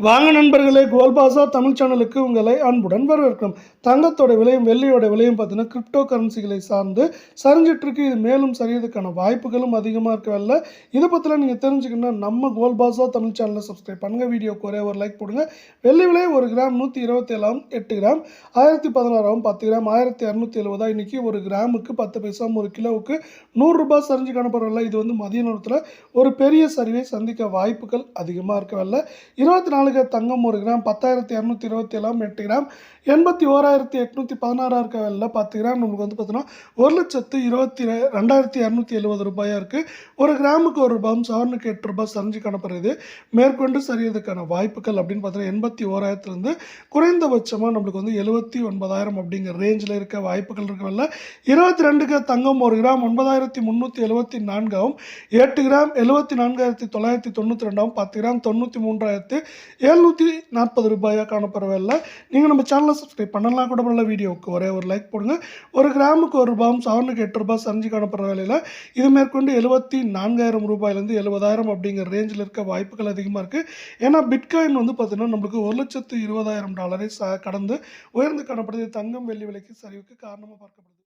வாங்க நண்பர்களே கோல்பாசா தமிழ் சேனலுக்கு உங்களை அன்புடன் வரவேற்கிறோம். தங்கத்தோட விலையும் வெள்ளியோட விலையும் பார்த்தீங்கன்னா கிரிப்டோ கரன்சிகளை சார்ந்து சரிஞ்சிட்ருக்கு இது மேலும் சரியதுக்கான வாய்ப்புகளும் அதிகமாக இருக்கவில்ல இதை பற்றிலாம் நீங்கள் தெரிஞ்சுக்கணும்னா நம்ம கோல்பாசா தமிழ் சேனலை சப்ஸ்கிரைப் பண்ணுங்கள் வீடியோக்கு ஒரே ஒரு லைக் போடுங்க. வெள்ளி விலை ஒரு கிராம் நூற்றி இருபத்தேழாம் எட்டு கிராம். ஆயிரத்தி பதினாறாம் பத்து கிராம். ஆயிரத்தி இரநூத்தி எழுபதா இன்றைக்கி ஒரு கிராமுக்கு பத்து பைசாம் ஒரு கிலோவுக்கு நூறுரூபா சரிஞ்சு காணப்படவில்லை இது வந்து மதிய நேரத்தில் ஒரு பெரிய சரிவை சந்திக்க வாய்ப்புகள் அதிகமாக இருக்கவில்லை இருபத்தி நாலுக்கு தங்கம் ஒரு கிராம் பத்தாயிரத்தி இரநூத்தி இருபத்தி ஏழாம் எட்டு கிராம் எண்பத்தி ஓராயிரத்தி எட்நூற்றி பதினாறா இருக்கவில்லை பத்து கிராம். நமக்கு வந்து பார்த்தீங்கன்னா ஒரு லட்சத்து இருபத்தி ரெண்டாயிரத்தி இரநூத்தி எழுபது ரூபாயாக இருக்குது ஒரு கிராமுக்கு ஒரு ரூபாயும் சவரனுக்கு எட்டு ரூபாய் சரிஞ்சு காணப்படுறது மேற்கொண்டு சரியதுக்கான வாய்ப்புகள் அப்படின்னு பார்த்தீங்கன்னா எண்பத்தி ஓராயிரத்துலேருந்து குறைந்தபட்சமாக நம்மளுக்கு வந்து எழுபத்தி ஒன்பதாயிரம் அப்படிங்கிற ரேஞ்சில் இருக்க வாய்ப்புகள் இருக்கவில்லை இருபத்தி ரெண்டுக்கு தங்கம் ஒரு கிராம் ஒன்பதாயிரத்தி முந்நூற்றி எழுபத்தி நான்காகவும் எட்டு கிராம் எழுபத்தி நான்காயிரத்தி தொள்ளாயிரத்தி தொண்ணூற்றி ரெண்டாகவும் பத்து கிராம் தொண்ணூற்றி மூன்றாயிரத்து எழுநூற்றி நாற்பது ரூபாயாக காணப்படவில்லை நீங்கள் நம்ம சேனலை சப்ஸ்கிரைப் பண்ணலாம். கூட பண்ணல வீடியோவுக்கு ஒரே ஒரு லைக் போடுங்க. ஒரு கிராமுக்கு ஒரு ரூபாயும் சவரனுக்கு எட்டு ரூபாய் சரிஞ்சு காணப்படுற வேலையில் இது மேற்கொண்டு எழுபத்தி நான்காயிரம் ரூபாயிலேருந்து எழுபதாயிரம் அப்படிங்கிற ரேஞ்சில் இருக்க வாய்ப்புகள் அதிகமாக இருக்குது ஏன்னா பிட்காயின் வந்து பார்த்தீங்கன்னா நம்மளுக்கு ஒரு லட்சத்து இருபதாயிரம் டாலரை ச கடந்து உயர்ந்து காணப்படுது. தங்கம் வெள்ளி விலைக்கு சரிவுக்கு காரணமாக பார்க்கப்படுது.